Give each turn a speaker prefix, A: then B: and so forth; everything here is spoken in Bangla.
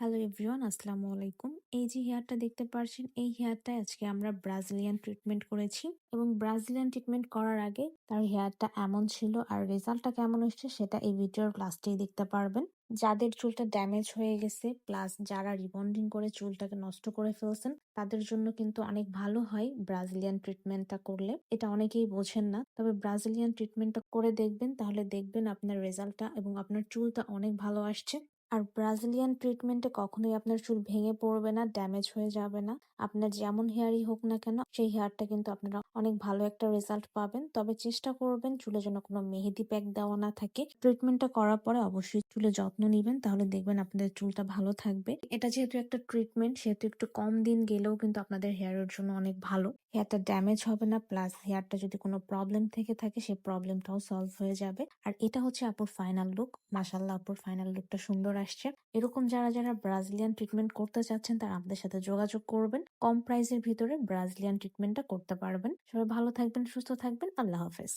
A: হ্যালো এভরিওয়ান, আসসালামু আলাইকুম। এই যে হেয়ারটা দেখতে পারছেন, এই হেয়ারটা আজকে আমরা ব্রাজিলিয়ান ট্রিটমেন্ট করেছি এবং ব্রাজিলিয়ান ট্রিটমেন্ট করার আগে তার হেয়ারটা এমন ছিল আর রেজাল্টটা কেমন এসছে সেটা এই ভিডিওর লাস্টেই দেখতে পারবেন। যাদের চুলটা ড্যামেজ হয়ে গেছে প্লাস যারা রিবন্ডিং করে চুলটাকে নষ্ট করে ফেলছেন, তাদের জন্য কিন্তু অনেক ভালো হয় ব্রাজিলিয়ান ট্রিটমেন্টটা করলে। এটা অনেকেই বোঝেন না, তবে ব্রাজিলিয়ান ট্রিটমেন্টটা করে দেখবেন, তাহলে দেখবেন আপনার রেজাল্টটা এবং আপনার চুলটা অনেক ভালো আসছে। আর ব্রাজিলিয়ান ট্রিটমেন্টে কখনোই আপনার চুল ভেঙে পড়বে না ড্যামেজ হয়ে যাবে না। আপনার যেমন হেয়ারই হোক না কেন, সেই হেয়ারটা কিন্তু আপনারা অনেক ভালো একটা রেজাল্ট পাবেন। তবে চেষ্টা করবেন চুলে যেন কোনো মেহেদি প্যাক দেওয়া না থাকে। ট্রিটমেন্টটা করার পরে অবশ্যই চুলে যত্ন নেবেন, তাহলে দেখবেন আপনাদের চুলটা ভালো থাকবে। এটা যেহেতু একটা ট্রিটমেন্ট সেহেতু একটু কম দিন গেলেও কিন্তু আপনাদের হেয়ারের জন্য অনেক ভালো। হেয়ারটা ড্যামেজ হবে না প্লাস হেয়ারটা যদি কোনো প্রবলেম থেকে থাকে সেই প্রবলেমটাও সলভ হয়ে যাবে। আর এটা হচ্ছে আপুর ফাইনাল লুক মাসাল্লাহ আপুর ফাইনাল লুকটা সুন্দর আসছে। এরকম যারা যারা ব্রাজিলিয়ান ট্রিটমেন্ট করতে চাচ্ছেন, তারা আমাদের সাথে যোগাযোগ করবেন। কম প্রাইসের ভিতরে ব্রাজিলিয়ান ট্রিটমেন্টটা করতে পারবেন। সবাই ভালো থাকবেন, সুস্থ থাকবেন। আল্লাহ হাফেজ।